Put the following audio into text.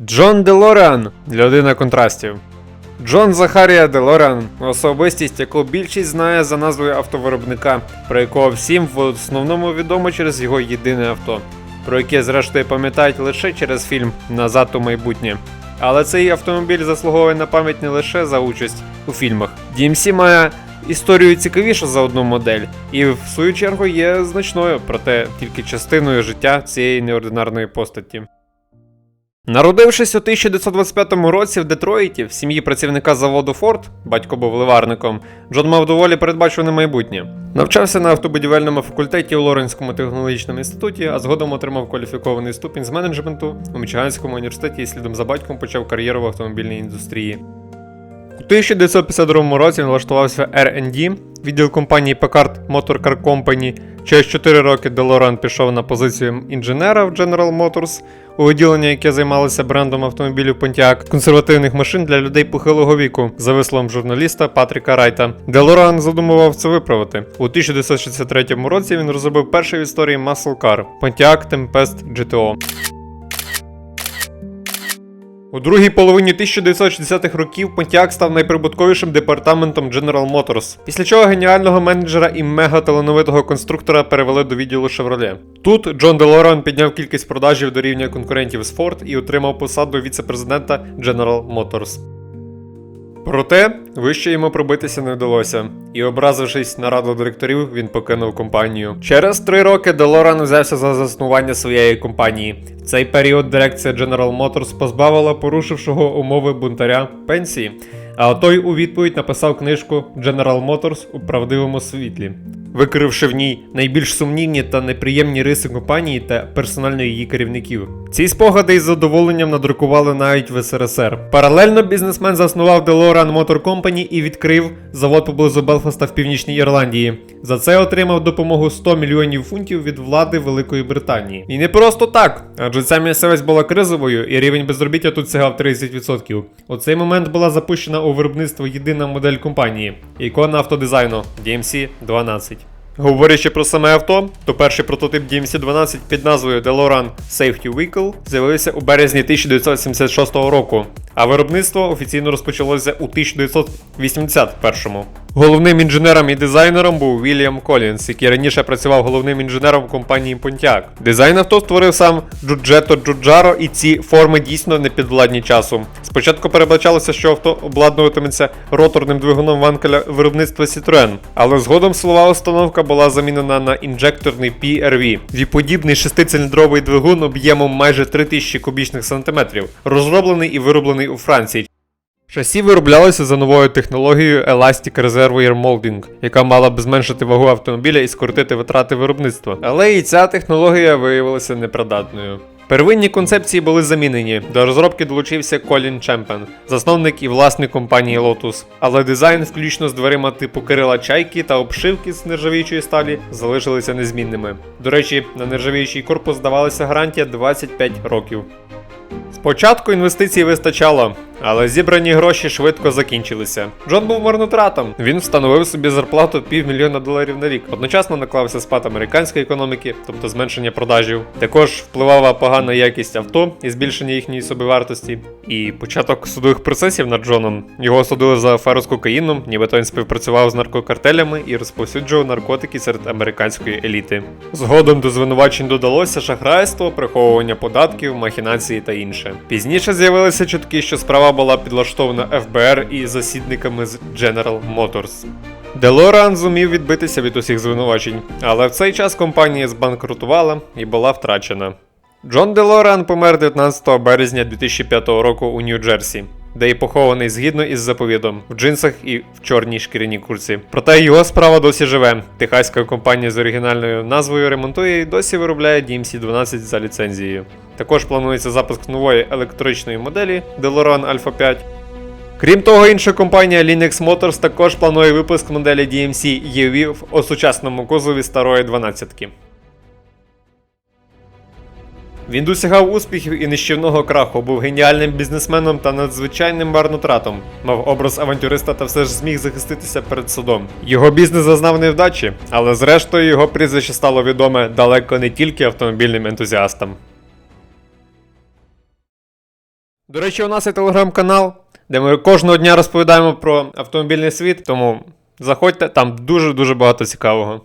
Джон Делоран людина контрастів. Джон Захарія Делоран особистість, яку більшість знає за назвою автовиробника, про якого всім в основному відомо через його єдине авто, про яке зрештою пам'ятають лише через фільм Назад у майбутнє. Але цей автомобіль заслуговує на пам'ять не лише за участь у фільмах. DMC має історію цікавішу за одну модель, і в свою чергу є значною, проте тільки частиною життя цієї неординарної постаті. Народившись у 1925 році в Детройті в сім'ї працівника заводу Форд, батько був ливарником, Джон мав доволі передбачуване майбутнє. Навчався на автобудівельному факультеті у Лоренському технологічному інституті, а згодом отримав кваліфікований ступінь з менеджменту у Мічиганському університеті і слідом за батьком почав кар'єру в автомобільній індустрії. У 1952 році він влаштувався в R&D, відділ компанії Packard Motor Car Company. Через 4 роки Делоран пішов на позицію інженера в General Motors, у відділення, яке займалося брендом автомобілів Pontiac, консервативних машин для людей похилого віку, за висловом журналіста Патріка Райта. Делоран задумував це виправити. У 1963 році він розробив перший в історії muscle car Pontiac Tempest GTO. У другій половині 1960-х років Pontiac став найприбутковішим департаментом General Motors, після чого геніального менеджера і мега-талановитого конструктора перевели до відділу Chevrolet. Тут Джон Делоран підняв кількість продажів до рівня конкурентів з Ford і отримав посаду віце-президента General Motors. Проте вище йому пробитися не вдалося, і образившись на раду директорів, він покинув компанію. Через три роки Делоран взявся за заснування своєї компанії. В цей період дирекція General Motors позбавила порушившого умови бунтаря пенсії, а той у відповідь написав книжку General Motors у правдивому світлі, викривши в ній найбільш сумнівні та неприємні риси компанії та персонально її керівників. Ці спогади із задоволенням надрукували навіть в СРСР. Паралельно бізнесмен заснував DeLorean Motor Company і відкрив завод поблизу Белфаста в Північній Ірландії. За це отримав допомогу 100 мільйонів фунтів від влади Великої Британії. І не просто так, адже ця місцевість була кризовою, і рівень безробіття тут сягав 30%. У цей момент була запущена у виробництво єдина модель компанії ікона автодизайну DMC 12. Говорячи про саме авто, то перший прототип DMC-12 під назвою DeLorean Safety Vehicle з'явився у березні 1976 року, а виробництво офіційно розпочалося у 1981. Головним інженером і дизайнером був Вільям Колінс, який раніше працював головним інженером компанії Pontiac. Дизайн авто створив сам Джуджето Джуджаро, і ці форми дійсно не підвладні часу. Спочатку передбачалося, що авто обладнуватиметься роторним двигуном ванкеля виробництва Citroën, але згодом силова установка була замінена на інжекторний PRV – віподібний шестициліндровий двигун об'ємом майже 3000 кубічних сантиметрів, розроблений і вироблений у Франції. Шасі вироблялися за новою технологією Elastic Reservoir Molding, яка мала б зменшити вагу автомобіля і скоротити витрати виробництва. Але і ця технологія виявилася непридатною. Первинні концепції були замінені. До розробки долучився Колін Чемпен, засновник і власник компанії Lotus. Але дизайн, включно з дверима типу Кирила Чайки та обшивки з нержавіючої сталі, залишилися незмінними. До речі, на нержавіючий корпус здавалася гарантія 25 років. Спочатку інвестицій вистачало, але зібрані гроші швидко закінчилися. Джон був марнотратом. Він встановив собі зарплату півмільйона доларів на рік. Одночасно наклався спад американської економіки, тобто зменшення продажів. Також впливала погана якість авто і збільшення їхньої собівартості. І початок судових процесів над Джоном. Його судили за аферу з кокаїном, нібито він співпрацював з наркокартелями і розповсюджував наркотики серед американської еліти. Згодом до звинувачень додалося шахрайство, приховування податків, махінації та інше. Пізніше з'явилися чутки, що справа була підлаштована ФБР і засідниками з General Motors. Делоран зумів відбитися від усіх звинувачень, але в цей час компанія збанкрутувала і була втрачена. Джон Делоран помер 19 березня 2005 року у Нью-Джерсі, де й похований згідно із заповідом в джинсах і в чорній шкіряній курці. Проте його справа досі живе. Техаська компанія з оригінальною назвою ремонтує і досі виробляє DMC-12 за ліцензією. Також планується запуск нової електричної моделі DeLorean Alpha 5. Крім того, інша компанія Linux Motors також планує випуск моделі DMC EV в осучасному кузові старої 12-ки. Він досягав успіхів і нищівного краху, був геніальним бізнесменом та надзвичайним марнотратом, мав образ авантюриста та все ж зміг захиститися перед судом. Його бізнес зазнав невдачі, але зрештою його прізвище стало відоме далеко не тільки автомобільним ентузіастам. До речі, у нас є телеграм-канал, де ми кожного дня розповідаємо про автомобільний світ, тому заходьте, там дуже-дуже багато цікавого.